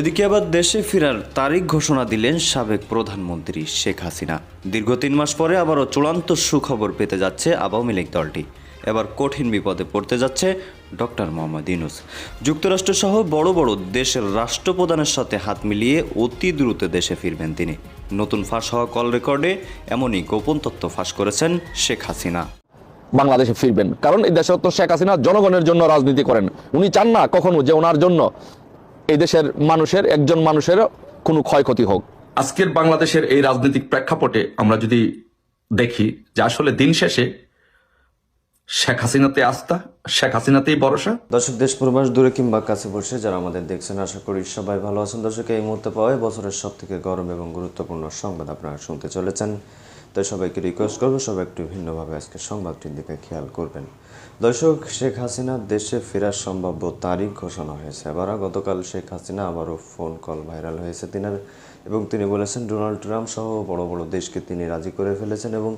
এদিকে আবার দেশে ফেরার তারিখ ঘোষণা দিলেন সাবেক প্রধানমন্ত্রী শেখ হাসিনা। দীর্ঘ তিন মাস পরে আবারও চূড়ান্ত সুখবর পেতে যাচ্ছে আওয়ামী লীগ দলটি। এবার কঠিন বিপদে পড়তে যাচ্ছে ডক্টর মোহাম্মদ ইউনুস। যুক্তরাষ্ট্রসহ বড় বড় দেশের রাষ্ট্রপ্রধানের সাথে হাত মিলিয়ে অতি দ্রুত দেশে ফিরবেন তিনি। নতুন ফাঁস হওয়া কল রেকর্ডে এমনই গোপন তথ্য ফাঁস করেছেন শেখ হাসিনা। বাংলাদেশে ফিরবেন। কারণ এই দেশে তো শেখ হাসিনা জনগণের জন্য রাজনীতি করেন। উনি চান না কখনো যে ওনার জন্য এই দেশের মানুষের একজন মানুষের কোনো ক্ষয়ক্ষতি হোক। আজকের বাংলাদেশের এই রাজনৈতিক প্রেক্ষাপটে আমরা যদি দেখি যে আসলে দিন শেষে শেখ হাসিনাতে আস্থা শেখ হাসিনাতেই ভরসা। দর্শক দেশ প্রবাস দূরে কিংবা কাছে বসে যারা আমাদের দেখছেন আশা করি সবাই ভালো আছেন। দর্শক এই মুহূর্তে পাওয়ায় বছরের সব থেকে গরম এবং গুরুত্বপূর্ণ সংবাদ আপনারা শুনতে চলেছেন। তাই সবাইকে রিকোয়েস্ট করব, সবাই একটু ভিন্নভাবে আজকে সংবাদটির দিকে খেয়াল করবেন। দর্শক, শেখ হাসিনা দেশে ফেরার সম্ভাব্য তারিখ ঘোষণা হয়েছে। এবার গতকাল শেখ হাসিনা আবারও ফোন কল ভাইরাল হয়েছে তিনার এবং তিনি বলেছেন, ডোনাল্ড ট্রাম্প সহ বড় বড় দেশকে তিনি রাজি করে ফেলেছেন এবং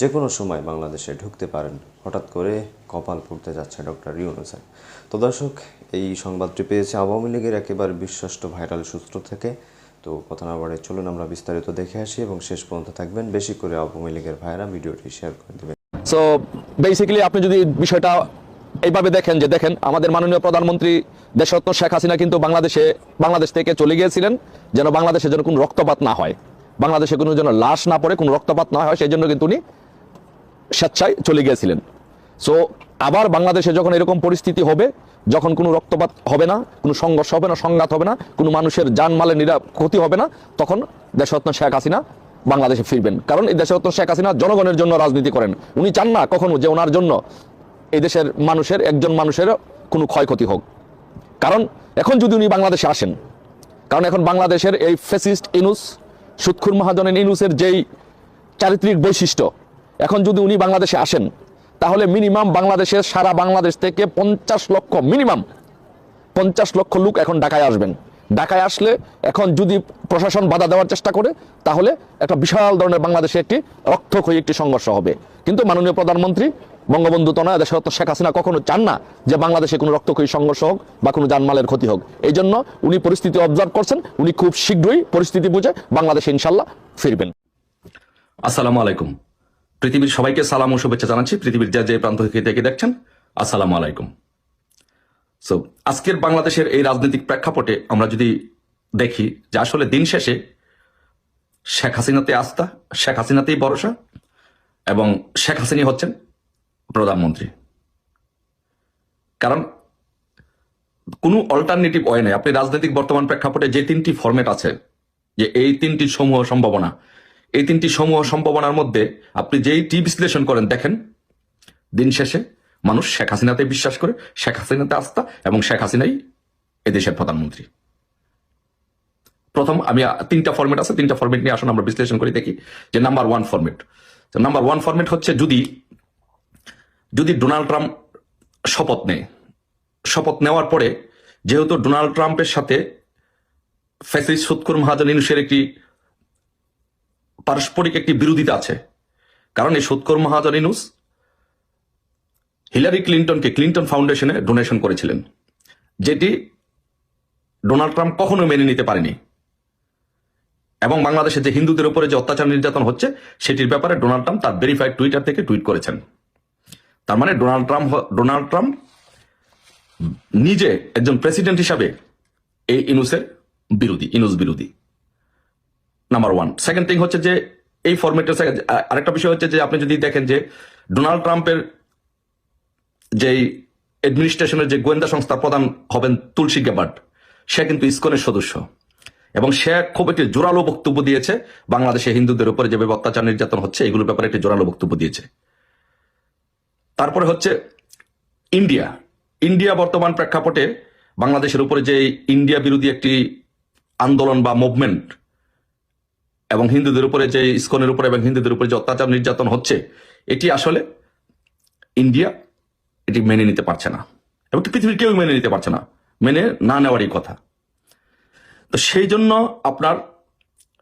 যে কোনো সময় বাংলাদেশে ঢুকতে পারেন। হঠাৎ করে কপাল পড়তে যাচ্ছে ডক্টর ইউনুসের। তো দর্শক, এই সংবাদটি পেয়েছে আওয়ামী লীগের একেবারে বিশ্বস্ত ভাইরাল সূত্র থেকে। তো কথা না বাড়ে চলুন আমরা বিস্তারিত দেখে আসি এবং শেষ পর্যন্ত থাকবেন। বেশি করে আওয়ামী লীগের ভাইরা ভিডিওটি শেয়ার করে দেবেন। সো বেসিক্যালি আপনি যদি বিষয়টা এইভাবে দেখেন যে দেখেন, আমাদের মাননীয় প্রধানমন্ত্রী দেশরত্ন শেখ হাসিনা কিন্তু বাংলাদেশে, বাংলাদেশ থেকে চলে গিয়েছিলেন, যেন বাংলাদেশে যেন কোনো রক্তপাত না হয়। বাংলাদেশে কোনো যেন লাশ না পড়ে, কোনো রক্তপাত না হয়, সেই জন্য কিন্তু উনি স্বেচ্ছায় চলে গিয়েছিলেন। সো আবার বাংলাদেশে যখন এরকম পরিস্থিতি হবে, যখন কোনো রক্তপাত হবে না, কোনো সংঘর্ষ হবে না, সংঘাত হবে না, কোনো মানুষের জানমালের নিরা ক্ষতি হবে না, তখন দেশরত্ন শেখ হাসিনা বাংলাদেশে ফিরবেন। কারণ এই দেশরত্ন শেখ হাসিনা জনগণের জন্য রাজনীতি করেন। উনি চান না কখনো যে ওনার জন্য এই দেশের মানুষের, একজন মানুষের কোনো ক্ষয়ক্ষতি হোক। কারণ এখন যদি উনি বাংলাদেশে আসেন, কারণ এখন বাংলাদেশের এই ফেসিস্ট ইনুস, সুৎখুর মহাজনের ইনুসের যেই চারিত্রিক বৈশিষ্ট্য, এখন যদি উনি বাংলাদেশে আসেন তাহলে মিনিমাম বাংলাদেশের সারা বাংলাদেশ থেকে পঞ্চাশ লক্ষ মিনিমাম পঞ্চাশ লক্ষ লোক এখন ঢাকায় আসবেন। ঢাকায় আসলে এখন যদি প্রশাসন বাধা দেওয়ার চেষ্টা করে, তাহলে একটা বিশাল ধরনের বাংলাদেশে একটি রক্তক্ষয়ী একটি সংঘর্ষ হবে। কিন্তু মাননীয় প্রধানমন্ত্রী বঙ্গবন্ধু তনয় দেশের শেখ হাসিনা কখনো চান না যে বাংলাদেশে কোনো রক্তক্ষয়ী সংঘর্ষ হোক বা কোনো জানমালের ক্ষতি হোক। এই জন্য উনি পরিস্থিতি অবজার্ভ করছেন, উনি খুব শীঘ্রই পরিস্থিতি বুঝে বাংলাদেশে ইনশাল্লাহ ফিরবেন। আসসালামু আলাইকুম। পৃথিবীর সবাইকে সালাম ও শুভেচ্ছা জানাচ্ছি। পৃথিবীর যে যে প্রান্ত থেকে দেখে দেখছেন, আসসালামু আলাইকুম। সো আজকের বাংলাদেশের এই রাজনৈতিক প্রেক্ষাপটে আমরা যদি দেখি যে আসলে দিন শেষে শেখ হাসিনাতে আস্থা, শেখ হাসিনাতেই ভরসা এবং শেখ হাসিনা হচ্ছেন প্রধানমন্ত্রী। কারণ কোনো অল্টারনেটিভ ওয়ে নেই। আপনি রাজনৈতিক বর্তমান প্রেক্ষাপটে যে তিনটি ফরম্যাট আছে, যে এই তিনটি সমূহ সম্ভাবনা এই তিনটি সমূহ সম্ভাবনার মধ্যে আপনি যেই টি বিশ্লেষণ করেন, দেখেন, দিন শেষে মানুষ শেখ হাসিনাতে বিশ্বাস করে, শেখ হাসিনাতে আস্থা এবং শেখ হাসিনাই এদেশের প্রধানমন্ত্রী। প্রথম আমি তিনটা ফরম্যাট আছে, তিনটা ফরম্যাট নিয়ে আসুন, আমরা বিশ্লেষণ করে, দেখি যে number one format number one format হচ্ছে যদি যদি ডোনাল্ড ট্রাম্প শপথ নেয়। শপথ নেওয়ার পরে যেহেতু ডোনাল্ড ট্রাম্পের সাথে ফ্যাসিস সুৎকুর মহাজন ইনুসের একটি পারস্পরিক একটি বিরোধিতা আছে। কারণ এই সুৎকর মহাজন ইনুস হিলারি ক্লিন্টনকে ক্লিন্টন ফাউন্ডেশনে ডোনেশন করেছিলেন, যেটি ডোনাল্ড ট্রাম্প কখনো মেনে নিতে পারেনি। এবং বাংলাদেশে যে হিন্দুদের উপরে যে অত্যাচার নির্যাতন হচ্ছে, সেটির ব্যাপারে ডোনাল্ড ট্রাম্প তার ভেরিফাইড টুইটার থেকে টুইট করেছেন। তার মানে ডোনাল্ড ট্রাম্প ডোনাল্ড ট্রাম্প নিজে একজন প্রেসিডেন্ট হিসাবে এই ইনুসের বিরোধী, ইনুস বিরোধী। নাম্বার ওয়ান সেকেন্ড থিং হচ্ছে যে, এই ফরম্যাটের আরেকটা বিষয় হচ্ছে যে, আপনি যদি দেখেন যে ডোনাল্ড ট্রাম্পের যেই অ্যাডমিনিস্ট্রেশনের যে গোয়েন্দা সংস্থার প্রধান হবেন তুলসী গ্যাবার্ড সে কিন্তু ইসকনের সদস্য। এবং সে খুব একটি জোরালো বক্তব্য দিয়েছে, বাংলাদেশে হিন্দুদের উপরে যেভাবে অত্যাচার নির্যাতন হচ্ছে, এগুলোর ব্যাপারে একটি জোরালো বক্তব্য দিয়েছে। তারপরে হচ্ছে ইন্ডিয়া ইন্ডিয়া বর্তমান প্রেক্ষাপটে বাংলাদেশের উপরে যে ইন্ডিয়া বিরোধী একটি আন্দোলন বা মুভমেন্ট এবং হিন্দুদের উপরে যে ইস্কনের উপরে এবং হিন্দুদের উপরে যে অত্যাচার নির্যাতন হচ্ছে, এটি আসলে ইন্ডিয়া এটি মেনে নিতে পারছে না। এবং পৃথিবীর কেউ মেনে নিতে পারছে না। মেনে না নেওয়ারই কথা। তো সেই জন্য আপনার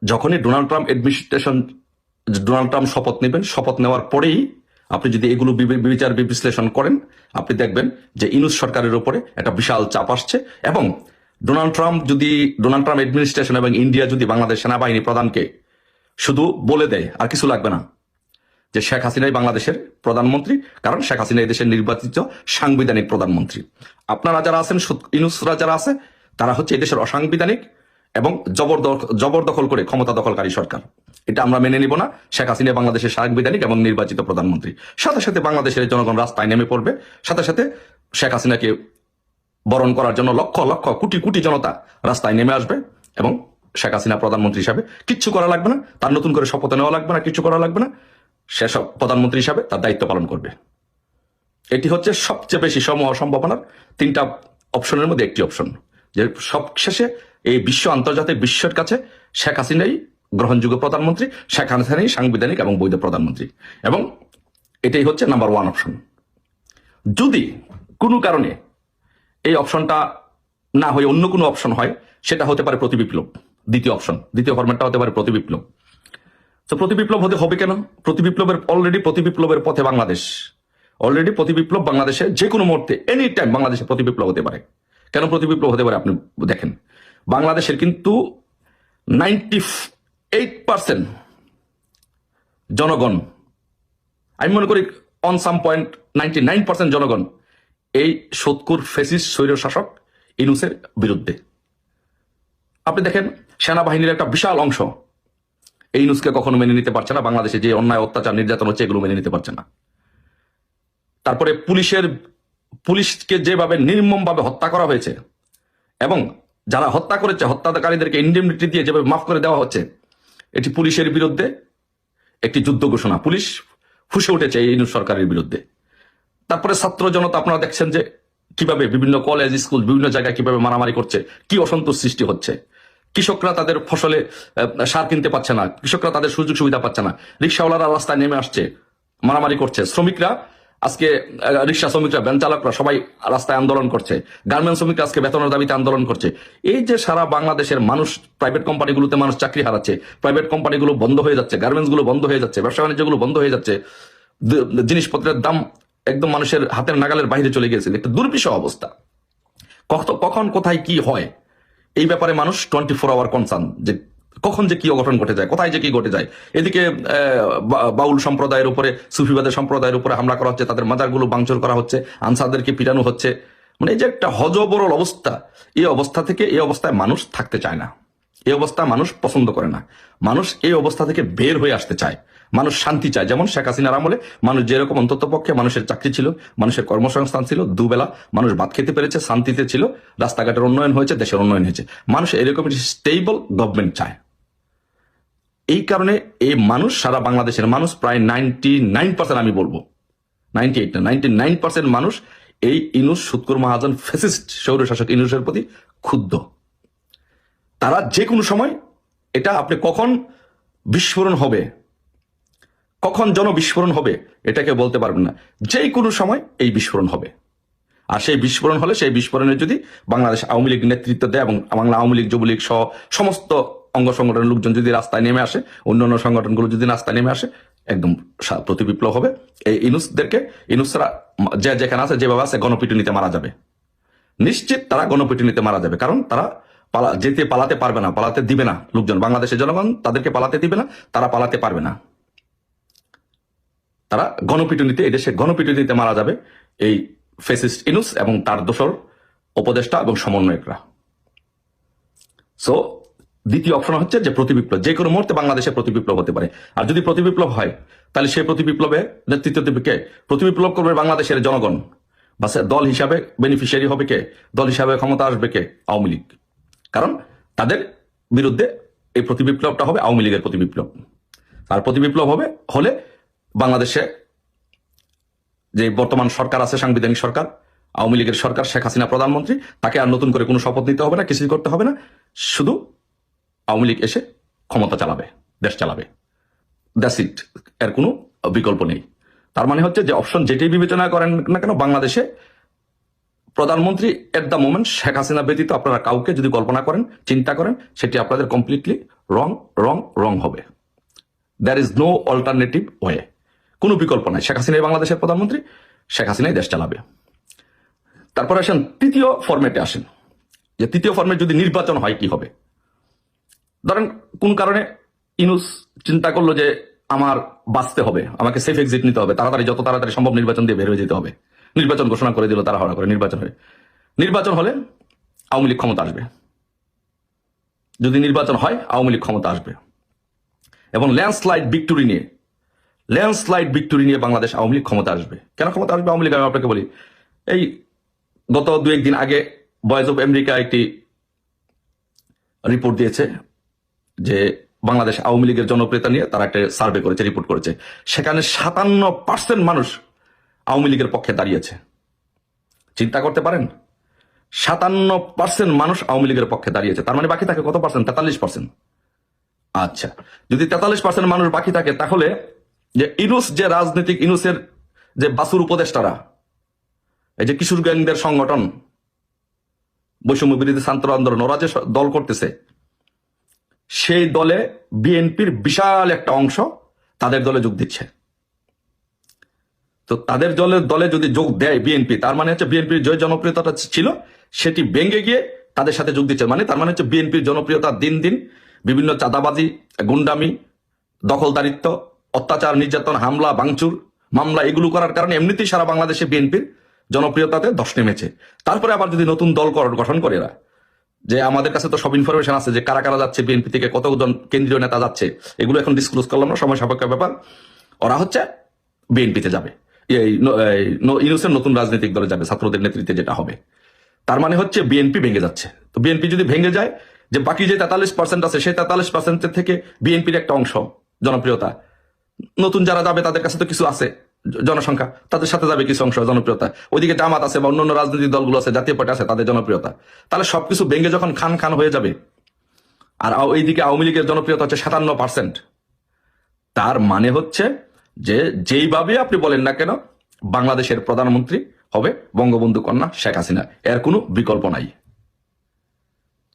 যখনই Donald Trump administration, Donald Trump শপথ নেবেন, শপথ নেওয়ার পরেই আপনি যদি এগুলো বিচার বিশ্লেষণ করেন, আপনি দেখবেন যে ইনুস সরকারের উপরে একটা বিশাল চাপ আসছে এবং ডোনাল্ড ট্রাম্প যদি, ডোনাল্ড ট্রাম্প অ্যাডমিনিস্ট্রেশন এবং ইন্ডিয়া যদি বাংলাদেশ সেনাবাহিনী প্রধানকে শুধু বলে দেয়, আর কিছু লাগবে না। যে শেখ হাসিনাই বাংলাদেশের প্রধানমন্ত্রী, কারণ শেখ হাসিনা দেশের নির্বাচিত সাংবিধানিক প্রধানমন্ত্রী। আপনারা যারা আছেন ইনুসরা যারা আছে, তারা হচ্ছে এই দেশের অসাংবিধানিক এবং জবরদখ- জবরদখল করে ক্ষমতা দখলকারী সরকার। এটা আমরা মেনে নিব না। শেখ হাসিনা বাংলাদেশের সাংবিধানিক এবং নির্বাচিত প্রধানমন্ত্রী। সাথে সাথে বাংলাদেশের জনগণ রাস্তায় নেমে পড়বে। সাথে সাথে শেখ হাসিনাকে বরণ করার জন্য লক্ষ লক্ষ কোটি কোটি জনতা রাস্তায় নেমে আসবে এবং শেখ হাসিনা প্রধানমন্ত্রী হিসাবে কিচ্ছু করা লাগবে না, তার নতুন করে শপথ নেওয়া লাগবে না, কিচ্ছু করা লাগবে না, সে সব প্রধানমন্ত্রী হিসাবে তার দায়িত্ব পালন করবে। এটি হচ্ছে সবচেয়ে বেশি সমূহ সম্ভাবনার তিনটা অপশনের মধ্যে একটি অপশন, যে সব শেষে এই বিশ্ব আন্তর্জাতিক বিশ্বের কাছে শেখ হাসিনাই গ্রহণযোগ্য প্রধানমন্ত্রী, শেখ হাসিনাই সাংবিধানিক এবং বৈধ প্রধানমন্ত্রী এবং এটাই হচ্ছে নাম্বার ওয়ান অপশন যদি কোনো কারণে এই অপশনটা না হয়ে অন্য কোনো অপশন হয়, সেটা হতে পারে প্রতিবিপ্লব দ্বিতীয় অপশন দ্বিতীয় ফরম্যাটটা হতে পারে প্রতিবিপ্লব তো প্রতিবিপ্লব হতে হবে কেন? প্রতিবিপ্লবের অলরেডি প্রতিবিপ্লবের পথে বাংলাদেশ। অলরেডি প্রতিবিপ্লব বাংলাদেশে যে কোনো মুহূর্তে এনি টাইম বাংলাদেশে প্রতিবিপ্লব হতে পারে। কেন প্রতিবিপ্লব হতে পারে আপনি দেখেন। বাংলাদেশের কিন্তু নাইনটি এইট পার্সেন্ট জনগণ, আমি মনে করি on some point ninety nine percent জনগণ এই সৎকুর ফেসিস স্বৈর শাসক ইনুসের বিরুদ্ধে। আপনি দেখেন, সেনাবাহিনীর একটা বিশাল অংশ এই ইনুসকে কখনো মেনে নিতে পারছে না। বাংলাদেশে যে অন্যায়, অত্যাচার, নির্যাতন হচ্ছে, এগুলো মেনে নিতে পারছে না। তারপরে পুলিশের, পুলিশকে যেভাবে নির্মমভাবে হত্যা করা হয়েছে এবং যারা হত্যা করেছে, হত্যাকারীদেরকে ইন্ডেমনিটি দিয়ে যেভাবে মাফ করে দেওয়া হচ্ছে, এটি পুলিশের বিরুদ্ধে একটি যুদ্ধ ঘোষণা। পুলিশ ফুসে উঠেছে এই ইউনুস সরকারের বিরুদ্ধে। তারপরে ছাত্র জনতা, আপনারা দেখছেন যে কীভাবে বিভিন্ন কলেজ স্কুল বিভিন্ন জায়গায় কীভাবে মারামারি করছে, কি অসন্তোষ সৃষ্টি হচ্ছে। কৃষকরা তাদের ফসলে সার কিনতে পারছে না, কৃষকরা তাদের সুযোগ সুবিধা পাচ্ছে না, রিক্সাওয়ালারা রাস্তায় নেমে আসছে, মারামারি করছে। শ্রমিকরা, আজকে রিক্সা শ্রমিকরা, ভ্যান চালকরা সবাই রাস্তায় আন্দোলন করছে, গার্মেন্টস শ্রমিকরা আজকে বেতনের দাবিতে আন্দোলন করছে। এই যে সারা বাংলাদেশের মানুষ প্রাইভেট কোম্পানিগুলোতে মানুষ চাকরি হারাচ্ছে প্রাইভেট কোম্পানিগুলো বন্ধ হয়ে যাচ্ছে গার্মেন্টসগুলো বন্ধ হয়ে যাচ্ছে ব্যবসা বাণিজ্যগুলো বন্ধ হয়ে যাচ্ছে জিনিসপত্রের দাম একদম মানুষের হাতের নাগালের বাইরে চলে গিয়েছে একটা দুর্বিষহ অবস্থা। কখন, কোথায়, কি হয়, এই ব্যাপারে মানুষ টোয়েন্টি ফোর আওয়ার কনসার্ন যে কখন যে কি অঘটন ঘটে যায়, কোথায় যে কি ঘটে যায়। এদিকে বাউল সম্প্রদায়ের উপরে, সুফিবাদের সম্প্রদায়ের উপরে হামলা করা হচ্ছে, তাদের মাজারগুলো ভাঙচুর করা হচ্ছে, আনসারদেরকে পিটানো হচ্ছে। মানে এই যে একটা হজবরল অবস্থা, এই অবস্থা থেকে এই অবস্থায় মানুষ থাকতে চায় না। এই অবস্থা মানুষ পছন্দ করে না। মানুষ এই অবস্থা থেকে বের হয়ে আসতে চায়। মানুষ শান্তি চায়। যেমন শেখ হাসিনার আমলে মানুষ যেরকম অন্তত পক্ষে মানুষের চাকরি ছিল, মানুষের কর্মসংস্থান ছিল, দুবেলা মানুষ ভাত খেতে পেরেছে, শান্তিতে ছিল, রাস্তাঘাটের উন্নয়ন হয়েছে, দেশের উন্নয়ন হয়েছে। মানুষ এরকম স্টেবল গভর্নমেন্ট চায়। এই কারণে এই মানুষ সারা বাংলাদেশের মানুষ প্রায় নাইনটি নাইন পার্সেন্ট আমি বলব। নাইনটি এইট না নাইনটি নাইন পার্সেন্ট মানুষ এই ইনুস সুৎকুর মহাজন ফেসিস্ট সৌরশাসক ইনুসের প্রতি ক্ষুব্ধ। তারা যে কোনো সময় এটা আপনি কখন বিস্ফোরণ হবে কখন জনবিস্ফোরণ হবে, এটাকে বলতে পারবেন না। যে কোনো সময় এই বিস্ফোরণ হবে। আর সেই বিস্ফোরণ হলে সেই বিস্ফোরণে যদি বাংলাদেশ আওয়ামী লীগ নেতৃত্ব দেয় এবং বাংলা আওয়ামী লীগ, যুবলীগ সহ সমস্ত অঙ্গ সংগঠনের লোকজন যদি রাস্তায় নেমে আসে, অন্যান্য সংগঠনগুলো যদি রাস্তায় নেমে আসে, একদম সা- প্রতিবিপ্লব হবে। এই ইনুসদেরকে, ইনুসরা যে যেখানে আছে, যেভাবে আছে, গণপিটুনিতে মারা যাবে। নিশ্চিত তারা গণপিটুনিতে মারা যাবে, কারণ তারা পালা, যেতে পালাতে পারবে না, পালাতে দিবে না লোকজন। বাংলাদেশের জনগণ তাদেরকে পালাতে দিবে না, তারা পালাতে পারবে না। তারা গণপিটুনিতে, এদেশে গণপিটুনিতে মারা যাবে এই ফেসিস্ট ইনুস এবং তার দোসর উপদেষ্টা এবং সমন্বয়করা। সো দ্বিতীয় অপশন হচ্ছে যে প্রতিবিপ্লব যে কোনো মুহূর্তে বাংলাদেশে প্রতিবিপ্লব হতে পারে। আর যদি প্রতিবিপ্লব হয়, তাহলে সেই প্রতিবিপ্লবে নেতৃত্ব দেবে কে? প্রতিবিপ্লব করবে বাংলাদেশের জনগণ। বা দল হিসাবে বেনিফিশিয়ারি হবে কে? দল হিসাবে ক্ষমতা আসবে কে? আওয়ামী লীগ। কারণ তাদের বিরুদ্ধে এই প্রতিবিপ্লবটা হবে আওয়ামী লীগের প্রতিবিপ্লব আর প্রতিবিপ্লব হবে হলে বাংলাদেশে যে বর্তমান সরকার আছে, সাংবিধানিক সরকার, আওয়ামী লীগের সরকার, শেখ হাসিনা প্রধানমন্ত্রী, তাকে আর নতুন করে কোনো শপথ নিতে হবে না, কিছুই করতে হবে না। শুধু আওয়ামী লীগ এসে ক্ষমতা চালাবে, দেশ চালাবে। দ্যাটস ইট এর কোনো বিকল্প নেই। তার মানে হচ্ছে যে অপশন যেটাই বিবেচনা করেন না কেন, বাংলাদেশে প্রধানমন্ত্রী at the moment Sheikh Hasina ব্যতীত আপনারা কাউকে যদি কল্পনা করেন, চিন্তা করেন, সেটি আপনাদের কমপ্লিটলি রং রং রং হবে। There is no alternative way কোনো বিকল্প নাই। শেখ হাসিনাই বাংলাদেশের প্রধানমন্ত্রী, শেখ হাসিনাই দেশ চালাবে। তারপরে আসেন, তৃতীয় ফরম্যাটে আসেন। যে তৃতীয় ফর্মে যদি নির্বাচন হয়, কি হবে? ধরেন, কোন কারণে ইনুস চিন্তা করল যে আমার বাঁচতে হবে, আমাকে সেফ এক্সিট নিতে হবে, তাড়াতাড়ি যত তাড়াতাড়ি সম্ভব নির্বাচন দিয়ে বের হয়ে যেতে হবে। নির্বাচন ঘোষণা করে দিল তারা হড়া করে নির্বাচন হয়ে। নির্বাচন হলে আওয়ামী লীগ ক্ষমতা আসবে। যদি নির্বাচন হয়, আওয়ামী লীগ ক্ষমতা আসবে। এবং ল্যান্ডস্লাইড ভিক্টোরি নিয়ে ল্যান্ডস্লাইড ভিক্টোরি নিয়ে বাংলাদেশ আওয়ামী লীগ ক্ষমতা আসবে। কেন ক্ষমতা আসবে আওয়ামী লীগ? আমি আপনাকে বলি, এই গত দু একদিন আগে ভয়েস অফ আমেরিকা একটি রিপোর্ট দিয়েছে যে বাংলাদেশ আওয়ামী লীগের জনপ্রিয়তা নিয়ে তারা একটা সার্ভে করেছে রিপোর্ট করেছে। সেখানে সাতান্ন পার্সেন্ট মানুষ আওয়ামী লীগের পক্ষে দাঁড়িয়েছে। চিন্তা করতে পারেন? সাতান্ন পার্সেন্ট মানুষ আওয়ামী লীগের পক্ষে দাঁড়িয়েছে। তার মানে বাকি থাকে কত পার্সেন্ট তেতাল্লিশ পার্সেন্ট আচ্ছা যদি তেতাল্লিশ পার্সেন্ট মানুষ বাকি থাকে, তাহলে যে ইনুস যে রাজনৈতিক ইনুসের যে বাসুর উপদেষ্টারা, এই যে কিশোর গ্যাংদের সংগঠন, বৈষম্য বিরোধী ছাত্র আন্দোলন, ওরা যে দল করতেছে, সেই দলে বিএনপির বিশাল একটা অংশ তাদের দলে যোগ দিচ্ছে। তো তাদের দলের দলে যদি যোগ দেয় বিএনপি, তার মানে হচ্ছে বিএনপির যে জনপ্রিয়তাটা ছিল, সেটি ভেঙে গিয়ে তাদের সাথে যোগ দিচ্ছে। মানে তার মানে হচ্ছে বিএনপির জনপ্রিয়তা দিন দিন বিভিন্ন চাঁদাবাজি, গুন্ডামি, দখলদারিত্ব অত্যাচার, নির্যাতন, হামলা, ভাঙচুর, মামলা এগুলো করার কারণে এমনিতেই সারা বাংলাদেশে বিএনপির জনপ্রিয়তাতে ধস নেমেছে। তারপরে আবার যদি নতুন দল গঠন করে এরা, যে আমাদের কাছে তো সব ইনফরমেশন আছে যে কারা কারা যাচ্ছে, বিএনপি থেকে কতজন কেন্দ্রীয় নেতা যাচ্ছে, এগুলো এখন ডিসক্লোজ করলাম না, সময় সাপেক্ষ ব্যাপার। ওরা হচ্ছে বিএনপিতে যাবে। ইউনুসের নতুন রাজনৈতিক দলে যাবে, ছাত্রদের নেতৃত্বে যেটা হবে। তার মানে হচ্ছে বিএনপি ভেঙে যাচ্ছে। তো বিএনপি যদি ভেঙে যায়, যে বাকি যে তেতাল্লিশ পার্সেন্ট আছে, সেই তেতাল্লিশ পার্সেন্টের থেকে বিএনপির একটা অংশ জনপ্রিয়তা নতুন যারা যাবে, তাদের কাছে তো কিছু আছে জনসংখ্যা। তাদের সাথে যাবে কিছু অংশ, জনপ্রিয়তা। ওইদিকে জামাত আছে বা অন্যান্য রাজনৈতিক দলগুলো আছে, জাতীয় পার্টি আছে, তাদের জনপ্রিয়তা। তাহলে সবকিছু ভেঙে যখন খান খান হয়ে যাবে, আর এইদিকে আওয়ামী লীগের জনপ্রিয়তা হচ্ছে সাতান্ন পার্সেন্ট তার মানে হচ্ছে যে যেইভাবে আপনি বলেন না কেন, বাংলাদেশের প্রধানমন্ত্রী হবে বঙ্গবন্ধু কন্যা শেখ হাসিনা। এর কোনো বিকল্প নাই।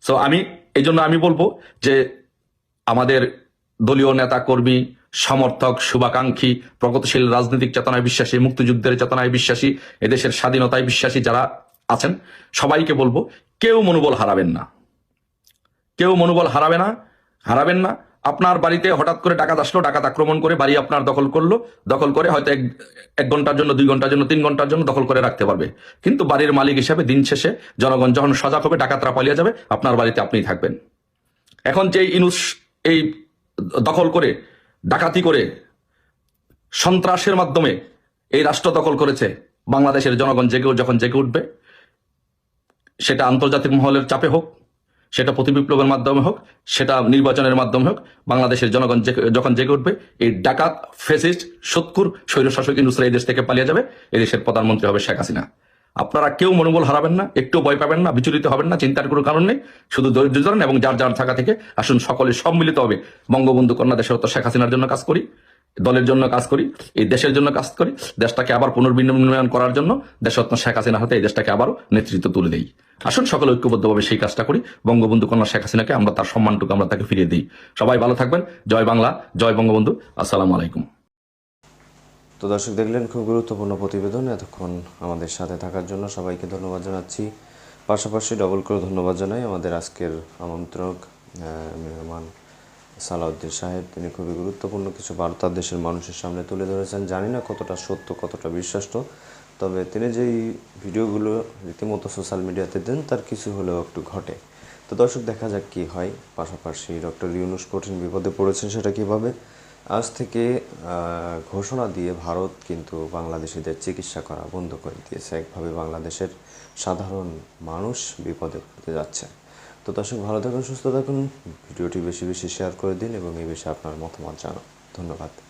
সো আমি এই জন্য আমি বলব যে আমাদের দলীয় নেতা কর্মী সমর্থক, শুভাকাঙ্ক্ষী, প্রগতিশীল রাজনৈতিক চেতনায় বিশ্বাসী, মুক্তিযুদ্ধের চেতনায় বিশ্বাসী, এদেশের স্বাধীনতায় বিশ্বাসী যারা আছেন, সবাইকে বলব, কেউ মনোবল হারাবেন না। কেউ মনোবল হারাবে না, হারাবেন না। আপনার বাড়িতে হঠাৎ করে ডাকাত আসলো, ডাকাত আক্রমণ করে বাড়ি আপনার দখল করল, দখল করে হয়তো এক এক ঘণ্টার জন্য, দুই ঘণ্টার জন্য, তিন ঘণ্টার জন্য দখল করে রাখতে পারবে। কিন্তু বাড়ির মালিক হিসেবে দিন শেষে জনগণ যখন সজাগ হবে, ডাকাতরা পালিয়ে যাবে, আপনার বাড়িতে আপনিই থাকবেন। এখন যে ইনুস, এই দখল করে ডাকাতি করে সন্ত্রাসের মাধ্যমে এই রাষ্ট্র দখল করেছে বাংলাদেশের জনগণ জেগে যখন জেগে উঠবে, সেটা আন্তর্জাতিক মহলের চাপে হোক, সেটা প্রতিবিপ্লবের মাধ্যমে হোক, সেটা নির্বাচনের মাধ্যমে হোক, বাংলাদেশের জনগণ যখন জেগে উঠবে, এই ডাকাত ফেসিস্ট সৎকুর, স্বৈরশাসক ইনুসরা এই দেশ থেকে পালিয়ে যাবে, এই দেশের প্রধানমন্ত্রী হবে শেখ হাসিনা। আপনারা কেউ মনোবল হারাবেন না, একটু ভয় পাবেন না, বিচলিত হবেন না, চিন্তার কোনো কারণ নেই, শুধু ধৈর্য ধরেন এবং যার যার থাকা থেকে আসুন, সকলে সম্মিলিত হবে। বঙ্গবন্ধু কন্যা দেশের শেখ হাসিনার জন্য কাজ করি, দলের জন্য কাজ করি, এই দেশের জন্য কাজ করি, দেশটাকে আবার পুনর্বিনির্মাণ করার জন্য দেশরত্ন শেখ হাসিনা হাতে এই দেশটাকে আবারও নেতৃত্ব তুলে দেই। আসুন, সকলে ঐক্যবদ্ধভাবে সেই কাজটা করি, বঙ্গবন্ধু কন্যা শেখ হাসিনাকে আমরা তার সম্মানটুকু আমরা তাকে ফিরিয়ে দিই। সবাই ভালো থাকবেন, জয় বাংলা, জয় বঙ্গবন্ধু, আসসালামু আলাইকুম। তো দর্শক দেখলেন, খুব গুরুত্বপূর্ণ প্রতিবেদন এতক্ষণ আমাদের সাথে থাকার জন্য। সবাইকে ধন্যবাদ জানাচ্ছি। পাশাপাশি ডবল করে ধন্যবাদ জানাই আমাদের আজকের আমন্ত্রক মেহমান সালাউদ্দিন সাহেব। তিনি খুবই গুরুত্বপূর্ণ, কিছু বার্তা দেশের মানুষের সামনে তুলে ধরেছেন। জানি না কতটা সত্য, কতটা বিশ্বাস্ত, তবে তিনি যেই ভিডিওগুলো রীতিমতো সোশ্যাল মিডিয়াতে দেন, তার কিছু হলেও একটু ঘটে। তো দর্শক, দেখা যাক কি হয়। পাশাপাশি ডক্টর ইউনুস কঠিন বিপদে পড়েছেন সেটা কীভাবে? আজ থেকে ঘোষণা দিয়ে ভারত কিন্তু বাংলাদেশিদের চিকিৎসা করা বন্ধ করে দিয়েছে। একভাবে বাংলাদেশের সাধারণ মানুষ বিপদে পড়তে যাচ্ছে। তো দর্শক, ভালো থাকুন, সুস্থ থাকুন। ভিডিওটি বেশি বেশি শেয়ার করে দিন এবং এই বিষয়ে আপনার মতামত জানান। ধন্যবাদ।